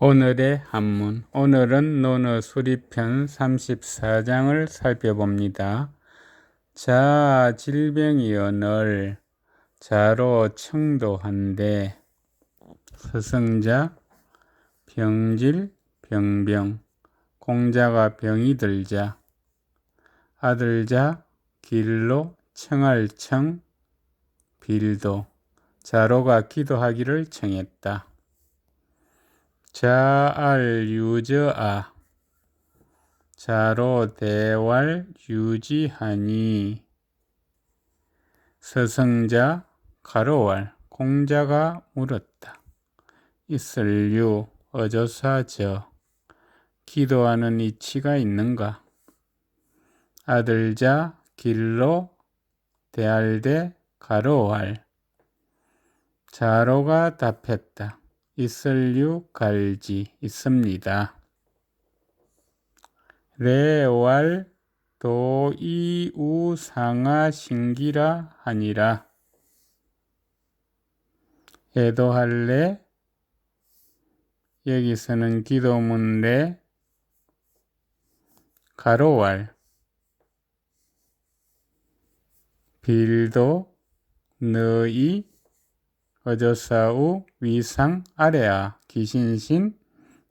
오늘의 한문. 오늘은 논어 수리편 34장을 살펴봅니다. 자, 질병이 언을 자로 청도한데 서성자 병질 병병 공자가 병이 들자 아들자 길로 청할 청 빌도 자로가 기도하기를 청했다. 자알 유저아 자로 대왈 유지하니 서성자 가로왈 공자가 물었다. 있을유 어조사저 기도하는 이치가 있는가? 아들자 길로 대할대 가로왈 자로가 답했다. 있을유 갈지 있습니다. 레왈 도이우 상하 신기라 하니라. 애도할래 여기서는 기도문 레 가로왈 빌도 너희 어저사우 위상 아래아 기신신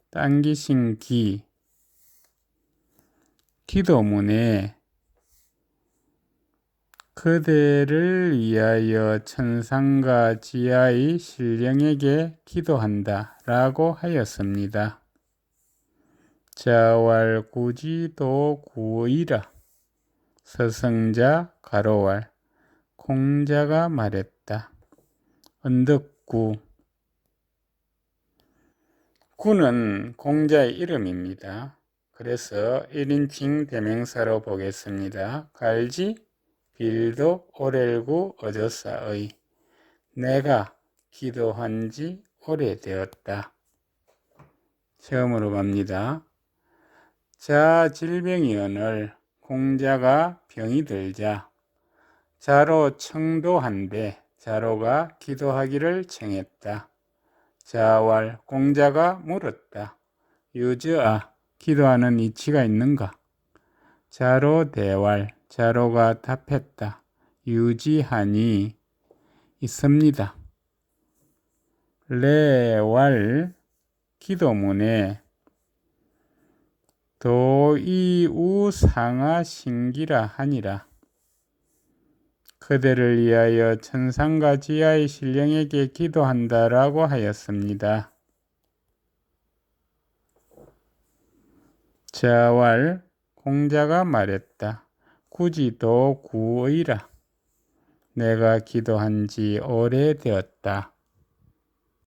당기신 기 기도문에 그대를 위하여 천상과 지하의 신령에게 기도한다 라고 하였습니다. 자왈 구지도 구이라 서성자 가로왈 공자가 말했다. 언덕구 구는 공자의 이름입니다. 그래서 1인칭 대명사로 보겠습니다. 갈지 빌도 오렐구 어저사의 내가 기도한 지 오래되었다. 처음으로 갑니다. 자 질병이 언을 공자가 병이 들자 자로 청도한데 자로가 기도하기를 청했다. 자왈 공자가 물었다. 유저아 기도하는 이치가 있는가? 자로 대왈 자로가 답했다. 유지하니 있습니다. 레왈 기도문에 도이우 상하 신기라 하니라. 그대를 위하여 천상과 지하의 신령에게 기도한다라고 하였습니다. 자왈 공자가 말했다. 굳이도 구의라. 내가 기도한 지 오래되었다.